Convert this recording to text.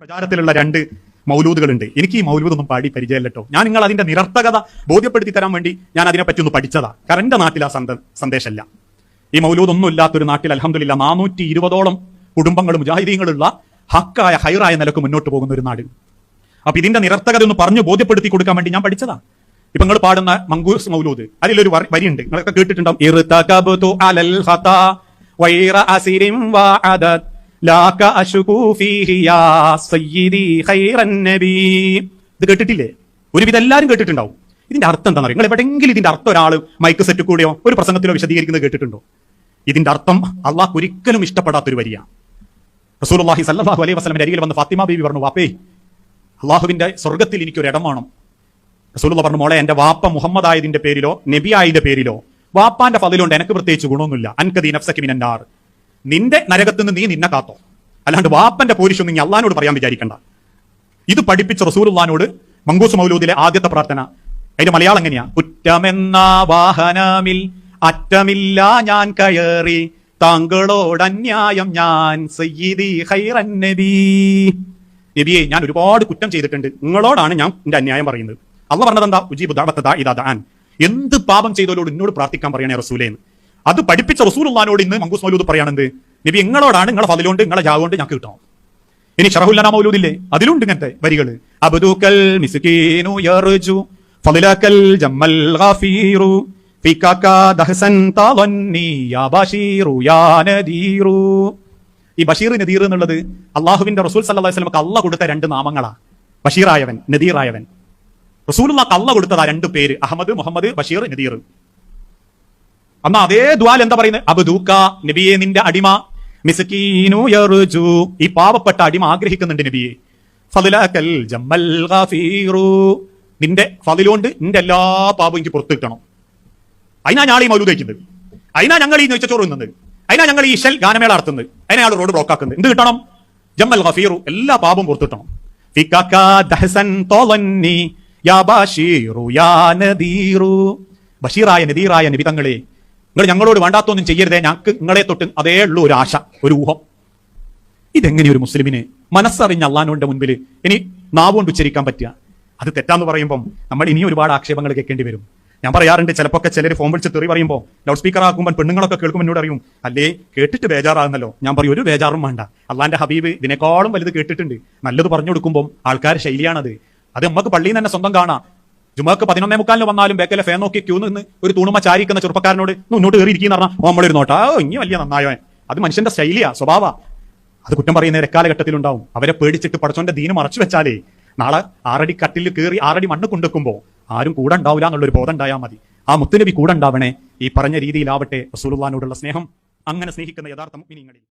പ്രചാരത്തിലുള്ള രണ്ട് മൗലൂദുകളുണ്ട്. എനിക്ക് ഈ മൗലൂദൊന്നും പാടി പരിചയമില്ലട്ടോ. ഞാൻ നിങ്ങൾ അതിന്റെ നിരർത്ഥകത ബോധ്യപ്പെടുത്തി തരാൻ വേണ്ടി ഞാൻ അതിനെപ്പറ്റി ഒന്ന് പഠിച്ചതാ. കാരണം നാട്ടിൽ ആ സന്ദ സന്ദേശമല്ല ഈ മൗലൂദൊന്നും ഇല്ലാത്തൊരു നാട്ടിൽ അലഹമില്ല നാനൂറ്റി ഇരുപതോളം കുടുംബങ്ങളും മുജാഹിദീങ്ങളുള്ള ഹക്കായ ഹൈറായ നിലയ്ക്ക് മുന്നോട്ട് പോകുന്ന ഒരു നാട്. അപ്പൊ ഇതിന്റെ നിരർത്ഥകത ഒന്ന് പറഞ്ഞു ബോധ്യപ്പെടുത്തി കൊടുക്കാൻ വേണ്ടി ഞാൻ പഠിച്ചതാ. ഇപ്പൊ നിങ്ങൾ പാടുന്ന മങ്കൂസ് മൗലൂദ് അതിലൊരു വരി- വരിയുണ്ട്. നിങ്ങളൊക്കെ കേട്ടിട്ടുണ്ടാവും ലാക ഇത് കേട്ടിട്ടില്ലേ? ഒരുവിധം എല്ലാവരും കേട്ടിട്ടുണ്ടാവും. ഇതിന്റെ അർത്ഥം എന്താണെന്ന് നിങ്ങൾ എവിടെയെങ്കിലും ഇതിന്റെ അർത്ഥം ഒരാൾ മൈക്ക് സെറ്റ് കൂടെയോ ഒരു പ്രസംഗത്തിലോ വിശദീകരിക്കുന്നത് കേട്ടിട്ടുണ്ടോ? ഇതിന്റെ അർത്ഥം അള്ളാഹ് ഒരിക്കലും ഇഷ്ടപ്പെടാത്തൊരു വരിയാണ്. റസൂലുള്ളാഹി സല്ലാഹു അലൈഹി വസ്ലമിന്റെ അരികിൽ വന്ന് ഫാത്തിമ ബീവി പറഞ്ഞു വാപ്പേ അള്ളാഹുവിന്റെ സ്വർഗത്തിൽ എനിക്കൊരു ഇടം വേണം. റസൂലുള്ള പറഞ്ഞു മോളെ എന്റെ വാപ്പ മുഹമ്മദ് ആയതിന്റെ പേരിലോ നബി ആയതിന്റെ പേരിലോ വാപ്പാന്റെ ഫതിലുണ്ട് എനിക്ക് പ്രത്യേകിച്ച് ഗുണമൊന്നുമില്ല. അൻകദീ നഫ്സക്കി മിനന്നാർ. നിന്റെ നരകത്ത് നിന്ന് നീ നിന്നെ കാത്തോ. അല്ലാണ്ട് വാപ്പന്റെ പോരിശൊന്നും നീ അള്ളഹാനോട് പറയാൻ വിചാരിക്കണ്ട. ഇത് പഠിപ്പിച്ച റസൂലുള്ളാനോട് മങ്കൂസ് മൗലൂദിലെ ആദ്യത്തെ പ്രാർത്ഥന. അതിന്റെ മലയാളം എങ്ങനെയാ? കുറ്റമെന്ന വാഹനമിൽ അറ്റമില്ല ഞാൻ കയറി താങ്കളോട് അന്യായം ഞാൻ സയ്യിദി നബിയെ ഞാൻ ഒരുപാട് കുറ്റം ചെയ്തിട്ടുണ്ട്. നിങ്ങളോടാണ് ഞാൻ എന്റെ അന്യായം പറയുന്നത്. അള്ള പറഞ്ഞത് എന്താ ഉജീബ് ഇദാ ദഅൻ. എന്ത് പാപം ചെയ്തവരോട് എന്നോട് പ്രാർത്ഥിക്കാൻ പറയണേ റസൂലേന്ന് അത് പഠിപ്പിച്ച റസൂലുള്ളാനോട് ഇന്ന് മങ്കൂസ് മൗലൂദ് പറയാണെന്ത് നബി നിങ്ങളോടാണ് നിങ്ങളെ ഫതിലുണ്ട് നിങ്ങളെ ജാവുകൊണ്ട് ഞങ്ങൾക്ക് കിട്ടണം. ഇനി ഷറഹുല്ലന മൗലൂദില്ലേ? അതിലുണ്ട് ഇങ്ങനത്തെ വരികൾ. അബ്ദുക്കൽ യർജു ജമ്മൽ ഗാഫീറു ഈ ബഷീർ നദീർ എന്നുള്ളത് അള്ളാഹുവിന്റെ റസൂൽ സല്ലല്ലാഹു അലൈഹി അള്ളാഹ് കൊടുത്ത രണ്ട് നാമങ്ങളാ. ബഷീറായവൻ നദീറായവൻ. റസൂലുള്ളാഹ് അള്ളാഹ് കൊടുത്തതാ രണ്ട് പേര് അഹമ്മദ് മുഹമ്മദ് ബഷീർ നദീർ. അന്ന് അതേ ദ്വാൽ എന്താ പറയുന്നത് അബ്ദൂക്ക നബിയെ നിന്റെ അടിമ. മിസ്കീനു യർജു. ഈ പാവപ്പെട്ട അടിമ ആഗ്രഹിക്കുന്നുണ്ട് നബിയെ. ഫതിലാക്കൽ ജമ്മൽ ഗഫീറു. നിന്റെ ഫതിലുകൊണ്ട് നിന്റെ എല്ലാ പാപവും എനിക്ക് പുറത്തു കിട്ടണം. അതിനാ ഞാൻ ഈ മൗലൂദ് അതിനാ ഞങ്ങൾ ഈ നെയ്ച്ചോറ് നിന്നത് അതിനാ ഞങ്ങൾ ഈ ഇഷൽ ഗാനമേള നടത്തുന്നത്? അതിനാ ഞങ്ങൾ റോഡ് ബ്ലോക്ക് ആക്കുന്നത്? എന്ത് കിട്ടണം? ജമ്മൽ ഗഫീറു എല്ലാ പാപവും പുറത്തു കിട്ടണം. ബഷീറായ നദീറായ നബിതങ്ങളെ നിങ്ങൾ ഞങ്ങളോട് വേണ്ടാത്തൊന്നും ചെയ്യരുതേ. ഞങ്ങൾക്ക് നിങ്ങളെ തൊട്ട് അതേ ഉള്ളൂ ഒരു ആശ ഒരു ഊഹം. ഇതെങ്ങനെ ഒരു മുസ്ലിമിന് മനസ്സറിഞ്ഞ അള്ളാനോന്റെ മുൻപിൽ ഇനി നാവുകൊണ്ട് ഉച്ചരിക്കാൻ പറ്റുക? അത് തെറ്റാന്ന് പറയുമ്പോൾ നമ്മൾ ഇനിയും ഒരുപാട് ആക്ഷേപങ്ങൾ കേൾക്കേണ്ടി വരും. ഞാൻ പറയാറുണ്ട് ചിലപ്പോൾ ചിലർ ഫോൺ വിളിച്ച് തെറി പറയുമ്പോൾ ലൗഡ് സ്പീക്കർ ആക്കുമ്പോൾ പെണ്ണുങ്ങളൊക്കെ കേൾക്കുമ്പോൾ എന്നോട് അറിയും അല്ലേ കേട്ടിട്ട് ബേജാറാകുന്നല്ലോ. ഞാൻ പറയും ഒരു ബേജാറും വേണ്ട. അള്ളാന്റെ ഹബീബ് ഇതിനേക്കാളും വലുത് കേട്ടിട്ടുണ്ട്. നല്ലത് പറഞ്ഞു കൊടുക്കുമ്പോൾ ആൾക്കാർ ശൈലിയാണത്. അത് നമുക്ക് പള്ളിയിൽ നിന്ന് തന്നെ സ്വന്തം കാണാം. ജുമാക്ക് പതിനൊന്നേ മുക്കാലിന് വന്നാലും ബേക്കലെ ഫേ നോക്കി ക്യൂ നിന്ന് ഒരു തൂണുമ ചാരിക്കുന്ന ചെറുപ്പക്കാരനോട് മുന്നോട്ട് മുന്നോട്ട് കയറിയിരിക്കുന്ന പറഞ്ഞാൽ നമ്മളൊരു നോട്ടാ. ഇനി വലിയ നന്നായോ അത് മനുഷ്യന്റെ ശൈലിയാ സ്വഭാവ. അത് കുറ്റം പറയുന്ന രക്കാലഘട്ടത്തിലുണ്ടാവും അവരെ പേടിച്ചിട്ട് പടച്ചോന്റെ ദീന് മറച്ചു വെച്ചാലേ നാളെ ആറടി കട്ടിൽ കയറി ആറടി മണ്ണ് കൊണ്ടുവെക്കുമ്പോൾ ആരും കൂടെ ഉണ്ടാവില്ല എന്നുള്ളൊരു ബോധം ഉണ്ടായാൽ മതി. ആ മുത്തുനബി കൂടെ ഉണ്ടാവണേ ഈ പറഞ്ഞ രീതിയിലാവട്ടെ റസൂലുള്ളാനോടുള്ള സ്നേഹം. അങ്ങനെ സ്നേഹിക്കുന്ന യഥാർത്ഥ മുഅ്മിനീങ്ങളിൽ.